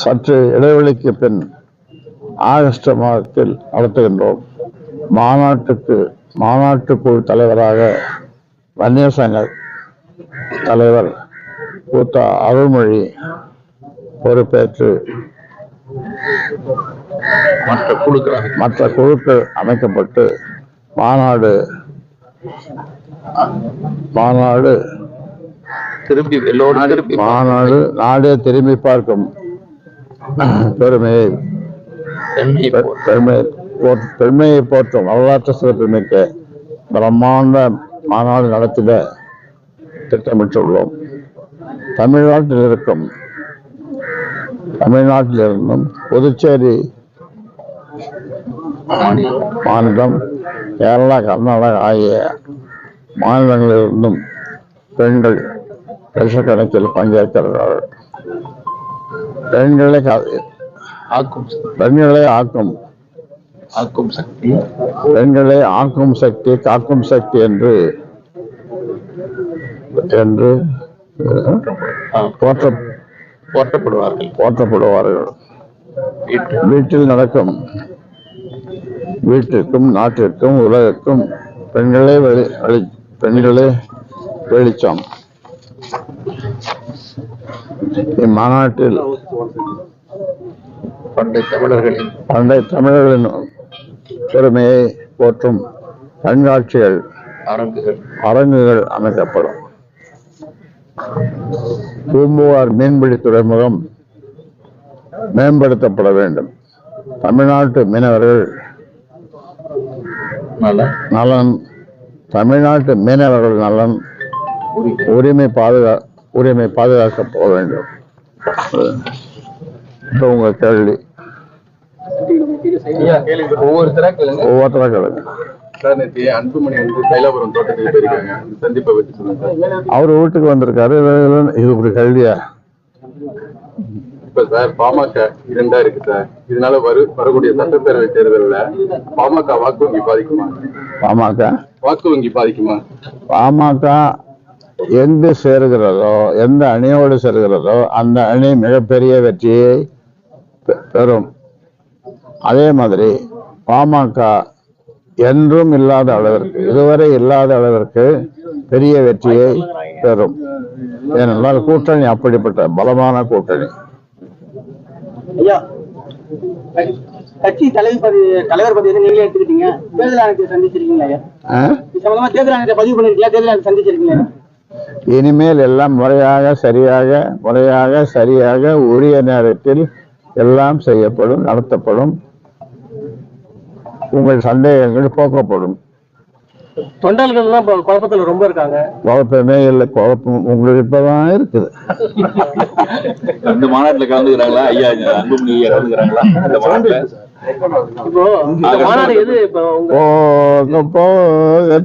சற்று இடைவெளிக்கு பின் ஆகஸ்ட் மாதத்தில் நடத்துகின்றோம். மாநாட்டுக்கு மாநாட்டுக்குழு தலைவராக வன்னியர் சங்க தலைவர் கூத்த அருள்மொழி பொறுப்பேற்று மற்ற குழுக்கள் மற்ற குழுக்கள் அமைக்கப்பட்டு மாநாடு மாநாடு திருப்பி எல்லோரும் மாநாடு நாடே திரும்பி பார்க்கும். பெருமையை பெருமை பெருமையை போற்றும். வரலாற்று சிறப்புமிக்க பிரம்மாண்ட மாநாடு நடத்திட திட்டமிட்டுள்ளோம். தமிழ்நாட்டில் இருக்கும். தமிழ்நாட்டிலிருந்தும் புதுச்சேரி மாநிலம் கேரளா கர்நாடகா ஆகிய மாநிலங்களிலிருந்தும் பெண்கள் லட்சக்கணக்கில் பங்கேற்கிறார்கள். பெண்களை ஆக்கும் பெண்களை ஆக்கும். ஆக்கும் சக்தி. பெண்களை ஆக்கும் சக்தி காக்கும் சக்தி என்று என்று போற்ற போற்றப்படுவார்கள். போற்றப்படுவார்கள். வீட்டு வீட்டில் நடக்கும். வீட்டிற்கும் நாட்டிற்கும் உலகிற்கும் பெண்களே வெளி வெளி பெண்களே வெளிச்சம். இம்மாநாட்டில் பண்டை தமிழர்களின் பண்டை தமிழர்களின் பெருமையை போற்றும் கண்காட்சிகள் அரங்குகள். அரங்குகள் அமைக்கப்படும். பூம்புகார் மீன்பிடி துறைமுகம் மேம்படுத்தப்பட வேண்டும். தமிழ்நாட்டு மீனவர்கள் நல நலன். தமிழ்நாட்டு மீனவர்கள் நலன். உரிமை பாதுகா உரிமை பாதுகாக்கப்பட வேண்டும். இப்போ உங்க கேள்வி. ஒவ்வொருத்தரா கேளுங்க ஒவ்வொருத்தர கேளுங்க அன்புமணி வந்து தைலாபுரம் தோட்டத்துக்கு போயிருக்காங்க. சந்திப்பை சொல்லுங்க. சார் அவர் வீட்டுக்கு வந்திருக்காரு. இது- ஒரு கேள்வியா? இப்ப சார் பாமக இரண்டா இருக்கு சார். இதனால வரு வரக்கூடிய சட்டப்பேரவை தேர்தல்ல பாமக வாக்கு வங்கி பாதிக்குமா? பாமக? வாக்கு வங்கி பாதிக்குமா? பாமக எங்கு சேருகிறதோ எந்த அணியோடு சேருகிறதோ அந்த அணி மிகப்பெரிய வெற்றியை பெறும். அதே மாதிரி பாமக என்றும் இல்லாத அளவிற்கு இதுவரை இல்லாத அளவிற்கு பெரிய வெற்றியை பெறும். ஏனென்றால் கூட்டணி அப்படிப்பட்ட பலமான கூட்டணி. கட்சி தலைவர் பதவி தலைவர் பதவி நீங்களே எடுத்துக்கிட்டீங்க. தேர்தல் ஆணையத்தை சந்திச்சிருக்கீங்களா சம்பந்தமா தேர்தல் ஆணையத்தை பதிவு பண்ணிருக்கீங்களா? தேர்தல் ஆணையத்தை சந்திச்சிருக்கீங்களா? இனிமேல் எல்லாம் முறையாக சரியாக முறையாக சரியாக உரிய நேரத்தில் எல்லாம் செய்யப்படும் நடத்தப்படும். உங்கள் சந்தேகங்கள் போக்கப்படும். தொண்டர்கள் தான் குழப்பத்துல ரொம்ப இருக்காங்க. குழப்பமே இல்லை குழப்பம் உங்களுக்கு இப்பதான் இருக்குது. இந்த மாநாட்டுல கலந்துக்கிறாங்களா? ஐயா அன்புமணி கலந்துக்கிறாங்களா?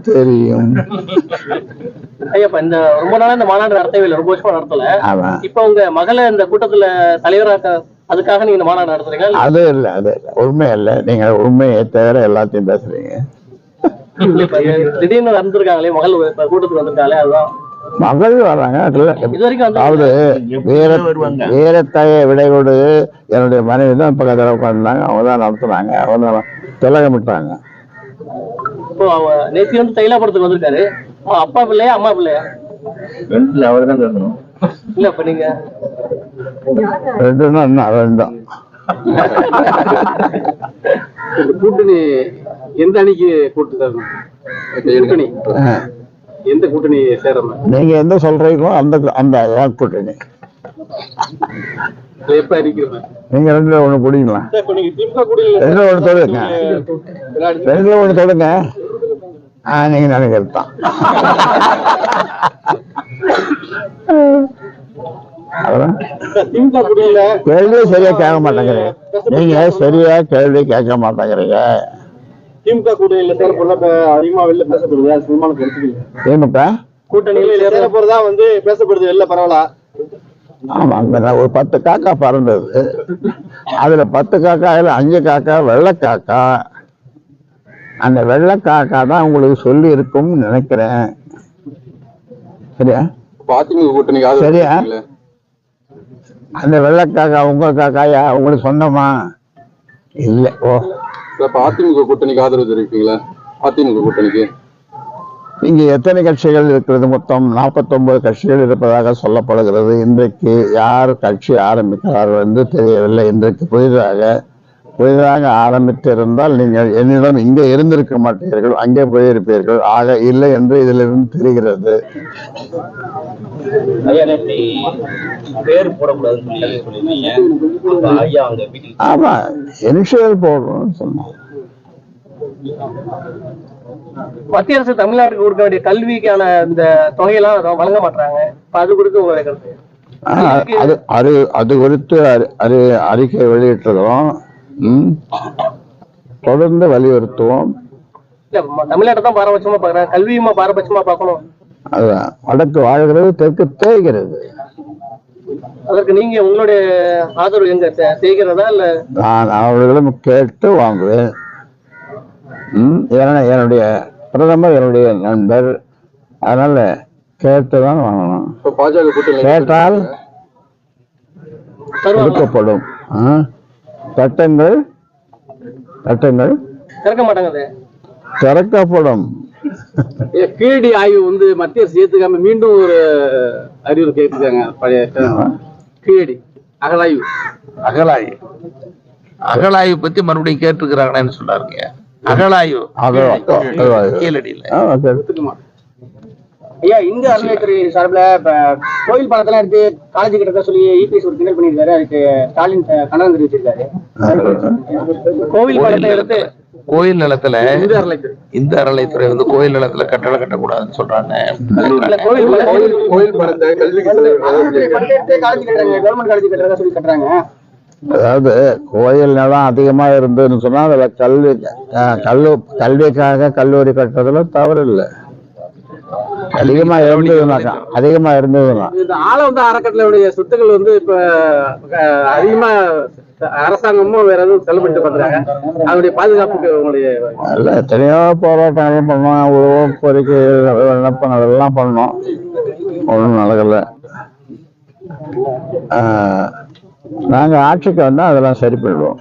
தெரியும். இந்த ரொம்ப நாளா இந்த மாநாடு நடத்தவே இல்லை. ரொம்ப வருஷமா நடத்தல. இப்போ உங்க மகளை இந்த கூட்டத்துல தலைவராக்க அதுக்காக நீங்க இந்த மாநாடு நடத்துறீங்களா அது இல்லை அது இல்லை. உண்மை இல்லை. நீங்க உண்மையை தவிர எல்லாத்தையும் பேசுறீங்க. திடீர்னு நடந்திருக்காங்களே மகள் கூட்டத்துக்கு வந்திருக்காங்களே அதுதான். மகள் வர்றாங்க அதுல இது வரைக்கும் வந்து அதாவது வீர வீரத்தாயை விடை கொடு என்னுடைய மனைவி தான் பக்கத்தில் உட்காந்துருந்தாங்க அவங்க தான் நடத்துனாங்க அவங்க தான் திலகமிட்டாங்க இப்போ அவ நேத்தி வந்து தைலாபுரத்துக்கு வந்திருக்காரு. அவன் அப்பா பிள்ளையா அம்மா பிள்ளையா? ரெண்டுல அவர் தான் சொல்லணும் இல்ல இப்ப நீங்க? ரெண்டுன்னா என்ன? ரெண்டும் கூட்டணி எந்த அணிக்கு கூட்டு ஆ. எந்த கூட்டணி சேரணும் நீங்க எந்த சொல்றீங்களோ அந்த அந்த கூட்டணி. எப்ப நீங்க ரெண்டுல ஒண்ணு கூட்டணி ரெண்டுல ஒண்ணு தொடுங்க. ரெண்டுல ஒண்ணு தொடுங்க. ஆ நீங்க நினைக்கிறது தான். கேள்வி சரியா கேட்க மாட்டேங்கிறீங்க. நீங்க சரியா கேள்வி கேட்க மாட்டேங்கிறீங்க. திமுக கூட்டணியில சேர போறதா அதிகமா வெளில பேசப்படுது. அது சும்மா எடுத்துக்கீங்க திமுக கூட்டணியில சேர போறதா வந்து பேசப்படுது. வெளில பரவலா? ஆமா ஒரு பத்து காக்கா பறந்தது. அதுல பத்து காக்காயில அஞ்சு காக்கா வெள்ளை காக்கா. அந்த வெள்ளை காக்கா தான் உங்களுக்கு சொல்லி இருக்கும்னு நினைக்கிறேன். சரியா? அதிமுக சரியா? அந்த வெள்ளை காக்கா உங்க காக்காயா? உங்களுக்கு சொந்தமா? இல்லை. ஓ. இப்ப அதிமுக கூட்டணிக்கு ஆதரவு தெரிவிப்பீங்களா? அதிமுக கூட்டணிக்கு. இங்க எத்தனை கட்சிகள் இருக்கிறது மொத்தம்? 49 கட்சிகள் இருப்பதாக சொல்லப்படுகிறது. இன்றைக்கு யார் கட்சி ஆரம்பிக்கிறார்கள் என்று தெரியவில்லை. இன்றைக்கு புதிதாக புதிதாக ஆரம்பித்திருந்தால் நீங்கள் என்னிடம் இங்கே இருந்திருக்க மாட்டீர்கள் அங்கே போயிருப்பீர்கள். ஆக இல்லை என்று இதிலிருந்து தெரிகிறது. ஆமா இனிஷியல் போடுறோம்னு சொன்னோம். மத்திய அரசு தமிழ்நாட்டுக்கு கொடுக்க வேண்டிய கல்விக்கான இந்த தொகையெல்லாம் வழங்க மாட்டாங்க அது குறித்து உங்களுடைய அது அது அது குறித்து அறி- அறி அறிக்கை வெளியிட்டிருக்கிறோம். தொடர்ந்து வலியுறுத்துவோம். தமிழ்நாட்டை தான் பாரபட்சமா பாக்குறாங்க கல்வியுமா பாரபட்சமா பார்க்கணும். அதுதான். வடக்கு வாழ்கிறது தெற்கு தேய்கிறது. அதற்கு நீங்க உங்களுடைய ஆதரவு எங்க செய்கிறதா இல்ல? நான் அவர்களிடம் கேட்டு வாங்குவேன். ம், ஏன்னா என்னுடைய பிரதமர் என்னுடைய நண்பர். அதனால கேட்டு தான் வாங்கணும். கேட்டால் கொடுக்கப்படும். ஆ? சட்டங்கள் சட்டங்கள் திறக்க மாட்டாங்க திறக்கப்படும். கீழடி ஆய்வு வந்து மத்திய அரசு ஏத்துக்காம மீண்டும் ஒரு அறிவுரை கேட்டிருக்காங்க பழைய கீழடி அகலாய்வு. அகலாய்வு. அகலாய்வு பத்தி மறுபடியும் கேட்டிருக்கிறாங்கன்னு சொன்னாருங்க அகலாய்வு. கீழடியில. ஆ, சரி. ஒத்துக்குமா ஐயா இந்து அறநிலையத்துறை சார்பில் இப்ப கோயில் பணத்தெல்லாம் எடுத்து காலேஜ் கிட்ட சொல்லி இபிஎஸ் ஒரு கிண்டல் பண்ணியிருக்காரு. அதுக்கு ஸ்டாலின் கண்டனம் தெரிவிச்சிருக்காரு. கோவில் படத்தை எடுத்து கோயில் நிலத்துல இந்து அறநிலைத்துறை வந்து கோயில் நிலத்துல கட்டடம் கட்டக்கூடாதுன்னு சொல்றாங்க. பணத்தை பணத்தை அதாவது கோயில் நிலம் அதிகமா இருந்ததுன்னு சொன்னா அதுல கல்வி கல்லு கல்விக்காக கல்லூரி கட்டுறதுல தவறு இல்லை அதிகமா இருந்ததுனாக்கா அதிகமா இருந்ததுன்னா. இந்த ஆளவந்த அறக்கட்டளையுடைய சொத்துக்கள் வந்து இப்ப அதிகமா அரசாங்கமும் வேற எதுவும் செலவிட்டு பண்றாங்க. அதனுடைய பாதுகாப்புக்கு உங்களுடைய இல்ல எத்தனையோ போராட்டங்கள் பண்ணோம். கோரிக்கை எல்லாம் பண்ணோம்? ஒன்றும் நடக்கல. நாங்க ஆட்சிக்கு வந்தா அதெல்லாம் சரி பண்ணிடுவோம்.